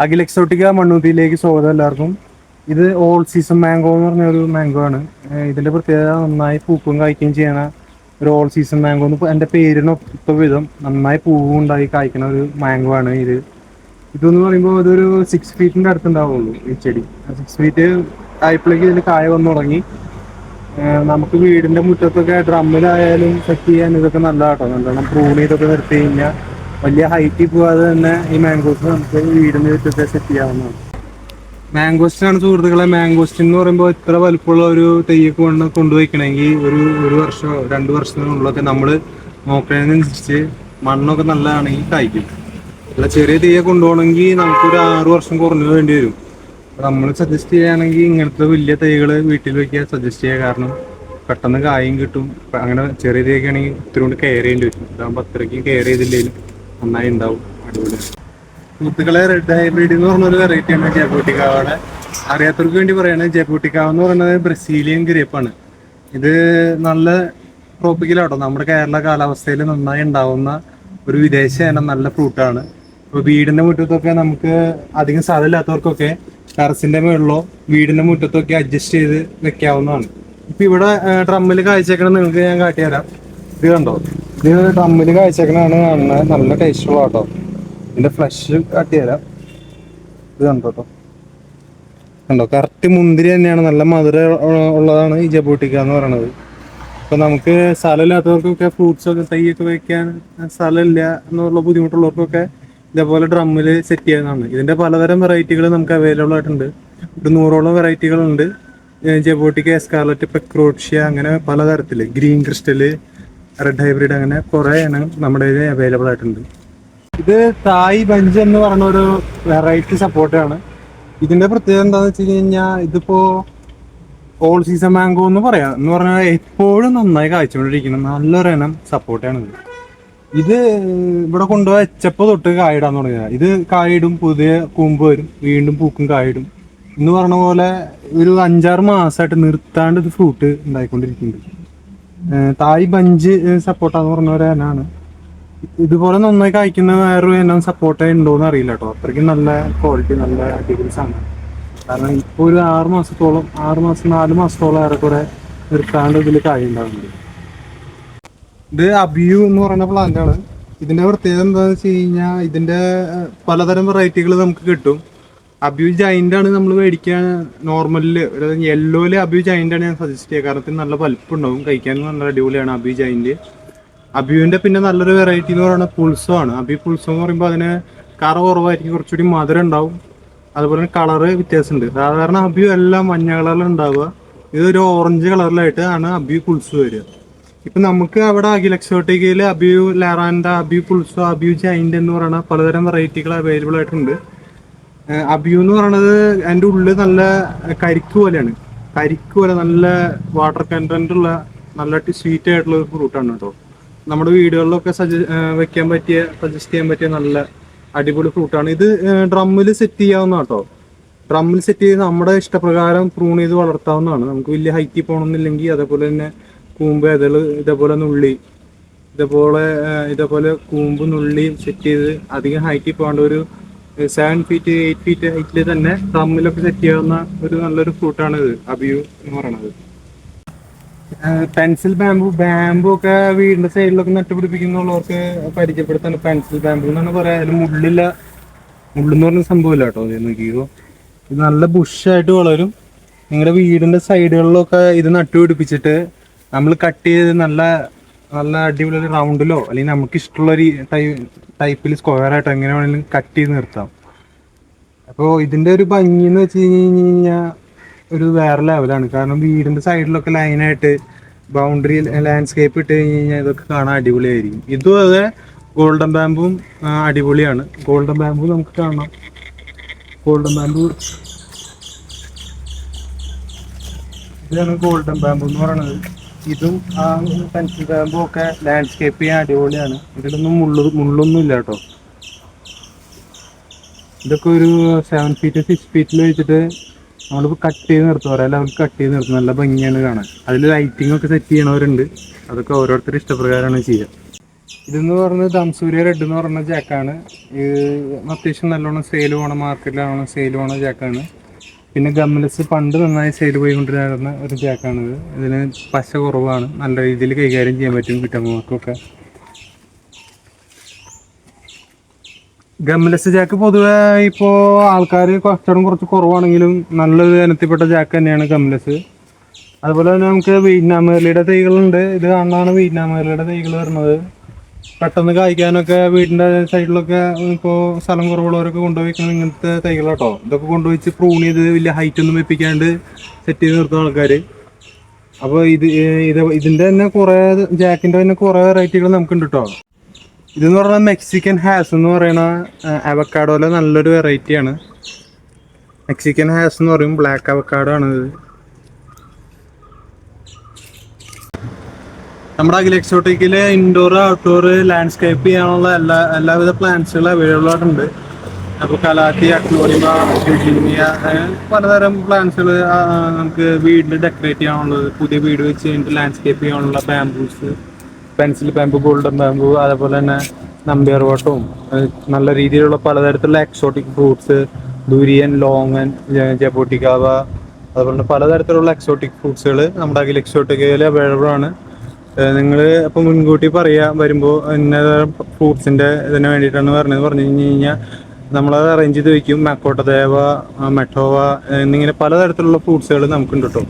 Akhil Exotica മണ്ണൂത്തിയിലേക്ക് സ്വാഗതം എല്ലാവർക്കും. ഇത് ഓൾ സീസൺ മാംഗോ എന്ന് പറഞ്ഞ ഒരു മാംഗോ ആണ് ഇതിന്റെ പ്രത്യേകത നന്നായി പൂക്കും കായ്ക്കുകയും ചെയ്യണ ഒരു ഓൾ സീസൺ മാംഗോ എന്ന് എന്റെ പേരിനൊത്ത വിധം നന്നായി പൂവും ഉണ്ടായി കായ്ക്കുന്ന ഒരു മാംഗോ ആണ് ഇത്. ഇതെന്ന് പറയുമ്പോൾ ഇതൊരു സിക്സ് ഫീറ്റിന്റെ അടുത്തുണ്ടാവുള്ളൂ ഈ ചെടി. സിക്സ് ഫീറ്റ് ആയപ്പോഴേക്ക് ഇതിൽ കായ വന്നു തുടങ്ങി. നമുക്ക് വീടിന്റെ മുറ്റത്തൊക്കെ ഡ്രമ്മിലായാലും സെറ്റ് ചെയ്യാൻ ഇതൊക്കെ നല്ലതാട്ടോ. നല്ലോണം പ്രൂൺ ചെയ്തൊക്കെ നിർത്തി കഴിഞ്ഞാൽ വലിയ ഹൈറ്റിൽ പോവാതെ തന്നെ ഈ മാംഗോസ് നമുക്ക് വീടിന് ചുറ്റത്തെ സെറ്റ് ചെയ്യാവുന്നതാണ്. മാംഗോസ്റ്റിനാണ് സുഹൃത്തുക്കളെ മാംഗോസ്റ്റിൻ എന്ന് പറയുമ്പോൾ ഇത്ര വലുപ്പമുള്ള ഒരു തെയ്യൊക്കെ കൊണ്ട് കൊണ്ടുപോയിക്കണമെങ്കിൽ ഒരു ഒരു വർഷമോ രണ്ട് വർഷത്തിനുള്ളിലൊക്കെ നമ്മൾ നോക്കുന്നതിനനുസരിച്ച് മണ്ണൊക്കെ നല്ലതാണെങ്കിൽ കായ്ക്കും. അല്ല ചെറിയ തെയ്യ കൊണ്ടുപോകണമെങ്കിൽ നമുക്കൊരു ആറു വർഷം കുറഞ്ഞു വേണ്ടി വരും. നമ്മൾ സജസ്റ്റ് ചെയ്യുകയാണെങ്കിൽ ഇങ്ങനത്തെ വലിയ തൈകൾ വീട്ടിൽ വയ്ക്കുക സജസ്റ്റ് ചെയ്യുക. കാരണം പെട്ടെന്ന് കായും കിട്ടും. അങ്ങനെ ചെറിയ തൈയൊക്കെ ആണെങ്കിൽ ഇത്തിരി കൊണ്ട് കെയർ ചെയ്യേണ്ടി വരും. ഇതാകുമ്പോൾ അത്രയ്ക്കും കെയർ ചെയ്തില്ലെങ്കിലും നന്നായി ഉണ്ടാവും അടിപൊളി. സുഹൃത്തുക്കളെ റെഡ് ഹൈബ്രിഡ് എന്ന് പറഞ്ഞ ഒരു വെറൈറ്റി ആണ് ജയപൂട്ടിക്കാവയുടെ അറിയാത്തവർക്ക് വേണ്ടി പറയുന്നത് ജയപൂട്ടിക്കാവ് എന്ന് പറയുന്നത് ബ്രസീലിയൻ ഗ്രേപ്പാണ് ഇത് നല്ല ട്രോപ്പിക്കലാട്ടോ നമ്മുടെ കേരള കാലാവസ്ഥയിൽ നന്നായി ഉണ്ടാവുന്ന ഒരു വിദേശ നല്ല ഫ്രൂട്ടാണ് ഇപ്പൊ വീടിന്റെ മുറ്റത്തൊക്കെ നമുക്ക് അധികം സ്ഥലമില്ലാത്തവർക്കൊക്കെ ടെറസിന്റെ മുകളിലോ വീടിന്റെ മുറ്റത്തൊക്കെ അഡ്ജസ്റ്റ് ചെയ്ത് വെക്കാവുന്നതാണ്. ഇപ്പൊ ഇവിടെ ഡ്രമ്മിൽ കാഴ്ചക്കണം നിങ്ങൾക്ക് ഞാൻ കാട്ടിത്തരാം. ഇത് കണ്ടോ? ഇത് ഡ്രമ്മിൽ കാഴ്ചക്കണാണ് കാണുന്നത് നല്ല ടേസ്റ്റുള്ള കേട്ടോ ഇതിന്റെ ഫ്ലഷ് കാട്ടിത്തരാം ഇത് കണ്ടോ കേട്ടോ കണ്ടോ? കറക്റ്റ് മുന്തിരി തന്നെയാണ്. നല്ല മധുര ഉള്ളതാണ് ഈ ജബോട്ടിക്ക എന്ന് പറയുന്നത് ഇപ്പൊ നമുക്ക് സ്ഥലമില്ലാത്തവർക്കൊക്കെ ഫ്രൂട്ട്സ് ഒക്കെ തൈയൊക്കെ വയ്ക്കാൻ സ്ഥലമില്ല എന്നുള്ള ബുദ്ധിമുട്ടുള്ളവർക്കൊക്കെ ഇതേപോലെ ഡ്രമ്മിൽ സെറ്റ് ചെയ്യുന്നതാണ്. ഇതിന്റെ പലതരം വെറൈറ്റികൾ നമുക്ക് അവൈലബിൾ ആയിട്ടുണ്ട്. ഒരു നൂറോളം വെറൈറ്റികളുണ്ട് ജബോട്ടിക്ക എസ്കാർലറ്റ് പെക്രോഷ്യ അങ്ങനെ പലതരത്തിൽ. ഗ്രീൻ ക്രിസ്റ്റൽ റെഡ് ഹൈബ്രിഡ് അങ്ങനെ കുറെ ഇനം നമ്മുടെ ഇതിൽ അവൈലബിൾ ആയിട്ടുണ്ട്. ഇത് തായ് ബഞ്ച് എന്ന് പറയുന്ന ഒരു വെറൈറ്റി സപ്പോർട്ടാണ് ഇതിന്റെ പ്രത്യേകത എന്താണെന്ന് വെച്ച് കഴിഞ്ഞാൽ ഇതിപ്പോ ഓൾ സീസൺ മാംഗോ എന്ന് പറയാം. എന്ന് പറഞ്ഞാൽ എപ്പോഴും നന്നായി കായ്ച്ചുകൊണ്ടിരിക്കുന്ന നല്ലൊരു ഇനം സപ്പോർട്ടാണ് ഇത്. ഇത് ഇവിടെ കൊണ്ടുപോയി എച്ചപ്പ് തൊട്ട് കായിടാന്ന് തുടങ്ങിയത്. ഇത് കായിടും പുതിയ കൂമ്പ് വരും വീണ്ടും പൂക്കും കായിടും. എന്ന് പറഞ്ഞ പോലെ ഒരു അഞ്ചാറ് മാസമായിട്ട് നിർത്താണ്ട് ഇത് ഫ്രൂട്ട് ഉണ്ടായിക്കൊണ്ടിരിക്കുന്നുണ്ട്. തായ് ബഞ്ച് സപ്പോർട്ടാന്ന് പറഞ്ഞ ഒരു ഇതുപോലെ നന്നായി കായ്ക്കുന്ന വേറൊരു ഇനം സപ്പോർട്ട് ഉണ്ടോന്ന് അറിയില്ല കേട്ടോ അത്രയ്ക്കും നല്ല ക്വാളിറ്റി നല്ല അടിപൊളി ആണ്. കാരണം ഇപ്പോൾ ഒരു ആറ് മാസത്തോളം ആറ് മാസം നാല് മാസത്തോളം ഏറെക്കുറെ നിർത്താണ്ട് ഇതിൽ കായ ഉണ്ടാകുന്നുണ്ട് ഇത് അബിയു എന്ന് പറയുന്ന പ്ലാന്റ് ആണ്. ഇതിന്റെ പ്രത്യേകത എന്താണെന്ന് വെച്ച് കഴിഞ്ഞാൽ ഇതിന്റെ പലതരം വെറൈറ്റികൾ നമുക്ക് കിട്ടും. അബ്യൂ ജൈന്റ് ആണ് നമ്മൾ മേടിക്കാൻ നോർമലിൽ യെല്ലോയിൽ അബ്യൂ ജൈന്റ് ആണ് ഞാൻ സജസ്റ്റ് ചെയ്യുക കാരണം നല്ല വലിപ്പുണ്ടാവും. കഴിക്കാൻ നല്ല അടിപൊളിയാണ് അബ്യൂ ജൈന്റ് അബ്യൂവിന്റെ പിന്നെ നല്ലൊരു വെറൈറ്റി എന്ന് പറയുന്നത് പുൾസോ ആണ്. അബ്യൂ പുൾസോ എന്ന് പറയുമ്പോൾ അതിന് കറ കുറവായിരിക്കും. കുറച്ചുകൂടി മധുരം ഉണ്ടാവും. അതുപോലെ തന്നെ കളറ് വ്യത്യാസമുണ്ട്. സാധാരണ അബ്യൂ എല്ലാം മഞ്ഞ കളറിൽ ഉണ്ടാവുക. ഇതൊരു ഓറഞ്ച് കളറിലായിട്ട് ആണ് അബ്യൂ പുൾസോ വരിക. ഇപ്പൊ നമുക്ക് അവിടെ അഖിലക്സോട്ടിക്കയിൽ അബ്യൂ ലാറാൻഡ അബ്യൂ പുൾസോ അബ്യൂ ജൈന്റ് എന്ന് പറയുന്ന പലതരം വെറൈറ്റികൾ അവൈലബിൾ ആയിട്ടുണ്ട്. അബിയു എന്ന് പറയുന്നത് അതിന്റെ ഉള്ളിൽ നല്ല കരിക്ക് പോലെയാണ്. കരിക്ക് പോലെ നല്ല വാട്ടർ കണ്ടന്റ് ഉള്ള നല്ല സ്വീറ്റ് ആയിട്ടുള്ള ഒരു ഫ്രൂട്ടാണ് കേട്ടോ. നമ്മുടെ വീടുകളിലൊക്കെ സജ വെക്കാൻ പറ്റിയ സജസ്റ്റ് ചെയ്യാൻ പറ്റിയ നല്ല അടിപൊളി ഫ്രൂട്ടാണ് ഇത് ഡ്രമ്മിൽ സെറ്റ് ചെയ്യാവുന്ന കേട്ടോ. ഡ്രമ്മിൽ സെറ്റ് ചെയ്ത് നമ്മുടെ ഇഷ്ടപ്രകാരം പ്രൂൺ ചെയ്ത് വളർത്താവുന്നതാണ്. നമുക്ക് വലിയ ഹൈറ്റിൽ പോകണമെന്നില്ലെങ്കിൽ അതേപോലെ തന്നെ കൂമ്പ് ഇതൾ ഇതേപോലെ നുള്ളി ഇതേപോലെ ഇതേപോലെ കൂമ്പ് നുള്ളി സെറ്റ് ചെയ്ത് അധികം ഹൈറ്റിൽ പോകേണ്ട ഒരു സെവൻ ഫീറ്റ് എയ്റ്റ് ഫീറ്റ് ഹൈറ്റിൽ തന്നെ തമ്മിലൊക്കെ സെറ്റ് ചെയ്യാവുന്ന ഒരു നല്ലൊരു ഫ്രൂട്ടാണ് ഇത് അബിയു എന്ന് പറയുന്നത് പെൻസിൽ ബാമ്പു ബാമ്പു ഒക്കെ വീടിന്റെ സൈഡിലൊക്കെ നട്ടുപിടിപ്പിക്കുന്നുള്ളവർക്ക് പരിചയപ്പെടുത്താണ് പെൻസിൽ ബാമ്പു എന്നാണ് പറയാ. അതിൽ മുള്ളില്ല മുള്ളെന്ന് പറഞ്ഞ സംഭവമില്ല കേട്ടോ ഇത് നോക്കിയോ ഇത് നല്ല ബുഷായിട്ട് വളരും. നിങ്ങളുടെ വീടിന്റെ സൈഡുകളിലൊക്കെ ഇത് നട്ടുപിടിപ്പിച്ചിട്ട് നമ്മൾ കട്ട് ചെയ്ത് നല്ല നല്ല അടിപൊളി റൗണ്ടിലോ അല്ലെങ്കിൽ നമുക്ക് ഇഷ്ടമുള്ള ഒരു ടൈപ്പിൽ സ്ക്വയർ ആയിട്ടോ എങ്ങനെ വേണമെങ്കിലും കട്ട് ചെയ്ത് നിർത്താം. അപ്പോൾ ഇതിന്റെ ഒരു ഭംഗി എന്ന് വെച്ച് കഴിഞ്ഞ് കഴിഞ്ഞാൽ ഒരു വേറെ ലെവലാണ് കാരണം വീടിന്റെ സൈഡിലൊക്കെ ലൈനായിട്ട് ബൗണ്ടറി ലാൻഡ്സ്കേപ്പ് ഇട്ട് കഴിഞ്ഞ് കഴിഞ്ഞാൽ ഇതൊക്കെ കാണാൻ അടിപൊളിയായിരിക്കും. ഇതും അതെ ഗോൾഡൻ ബാമ്പും അടിപൊളിയാണ്. ഗോൾഡൻ ബാമ്പു നമുക്ക് കാണാം. ഗോൾഡൻ ബാമ്പു ഇതാണ് ഗോൾഡൻ ബാമ്പു എന്ന് പറയുന്നത്. ഇതും ആ പെൻസിൽ ബാമ്പും ഒക്കെ ലാൻഡ്സ്കേപ്പ് ചെയ്യാൻ അടിപൊളിയാണ്. ഇതിലൊന്നും മുള്ളു മുള്ളൊന്നും ഇല്ല കേട്ടോ. ഇതൊക്കെ ഒരു സെവൻ ഫീറ്റ് സിക്സ് ഫീറ്റിൽ വെച്ചിട്ട് നമ്മളിപ്പോൾ കട്ട് ചെയ്ത് നിർത്തും. ഒരേ ലെവൽ കട്ട് ചെയ്ത് നിർത്തും. നല്ല ഭംഗിയാണ് കാണാൻ. അതിൽ ലൈറ്റിംഗ് ഒക്കെ സെറ്റ് ചെയ്യണവരുണ്ട്. അതൊക്കെ ഓരോരുത്തരുടെ ഇഷ്ടപ്രകാരമാണ് ചെയ്യുക. ഇതെന്ന് പറയുന്നത് ദംസൂര്യ റെഡ് എന്ന് പറയുന്ന ജാക്കാണ് അത്യാവശ്യം നല്ലോണം സെയിൽ പോകണം മാർക്കറ്റിലാണ് സെയിൽ പോകണ ജാക്കാണ് പിന്നെ ഗംലസ് പണ്ട് നന്നായി സെയിൽ പോയിക്കൊണ്ടിരുന്ന ഒരു ജാക്കാണിത് ഇതിന് പശ കുറവാണ്. നല്ല രീതിയിൽ കൈകാര്യം ചെയ്യാൻ പറ്റും വീട്ടമ്മമാർക്കൊക്കെ. ഗംലസ് ജാക്ക് പൊതുവെ ഇപ്പോൾ ആൾക്കാർ കച്ചവടം കുറച്ച് കുറവാണെങ്കിലും നല്ലൊരു ഇനത്തിൽപ്പെട്ട ജാക്ക് തന്നെയാണ് ഗംലസ് അതുപോലെ തന്നെ നമുക്ക് വീറ്റ്നാമേലിയുടെ തൈകളുണ്ട്. ഇത് കാണാനാണ് വീറ്റ്നാമേലിയുടെ തൈകൾ വരുന്നത്. പെട്ടെന്ന് കായ്ക്കാനൊക്കെ വീടിന്റെ സൈഡിലൊക്കെ ഇപ്പോ സ്ഥലം കുറവുള്ളവരൊക്കെ കൊണ്ടുപോയിക്കണം ഇങ്ങനത്തെ തൈകൾ കേട്ടോ ഇതൊക്കെ കൊണ്ടുപോയിച്ച് പ്രൂൺ ചെയ്ത് വലിയ ഹൈറ്റ് ഒന്നും വെപ്പിക്കാണ്ട് സെറ്റ് ചെയ്ത് നിർത്തുന്ന ആൾക്കാർ അപ്പോൾ ഇത് ഇത് ഇതിന്റെ തന്നെ കുറേ ജാക്കിന്റെ തന്നെ കുറേ വെറൈറ്റികൾ നമുക്കുണ്ട് കേട്ടോ ഇതെന്ന് പറഞ്ഞാൽ മെക്സിക്കൻ ഹാസ് എന്ന് പറയുന്ന അവക്കാഡോയിലെ നല്ലൊരു വെറൈറ്റിയാണ് മെക്സിക്കൻ ഹാസ് എന്ന് പറയും ബ്ലാക്ക് അവക്കാഡോ ആണ് ഇത് നമ്മുടെ അഖിൽ എക്സോട്ടിക്കിൽ ഇൻഡോർ ഔട്ട്ഡോർ ലാൻഡ്സ്കേപ്പ് ചെയ്യാനുള്ള എല്ലാ എല്ലാവിധ പ്ലാന്റ്സുകളും അവൈലബിൾ ആയിട്ടുണ്ട് അപ്പൊ കലാത്തി ജുജിനിയ അങ്ങനെ പലതരം പ്ലാന്റ്സുകൾ നമുക്ക് വീടിന് ഡെക്കറേറ്റ് ചെയ്യാനുള്ളത് പുതിയ വീട് വെച്ച് കഴിഞ്ഞിട്ട് ലാൻഡ്സ്കേപ്പ് ചെയ്യാനുള്ള bamboos pencil bamboo golden bamboo അതേപോലെ തന്നെ നമ്പിയർ വട്ടവും നല്ല രീതിയിലുള്ള പലതരത്തിലുള്ള exotic fruits durian longan jaboticaba അതുപോലെ തന്നെ പലതരത്തിലുള്ള എക്സോട്ടിക് ഫ്രൂട്ട്സുകൾ നമ്മുടെ അഖിൽ എക്സോട്ടിക്കയിൽ അവൈലബിൾ ആണ് നിങ്ങൾ അപ്പോൾ മുൻകൂട്ടി പറയാ വരുമ്പോ ഇന്ന ഫ്രൂട്ട്സിന്റെ ഇതിന് വേണ്ടിട്ടാണ് പറഞ്ഞത്. പറഞ്ഞു കഴിഞ്ഞ് കഴിഞ്ഞാൽ നമ്മളത് അറേഞ്ച് ചെയ്ത് വെക്കും. മെക്കോട്ടദേവ മെട്ടോവ എന്നിങ്ങനെ പലതരത്തിലുള്ള ഫ്രൂട്ട്സുകൾ നമുക്കുണ്ട് കേട്ടോ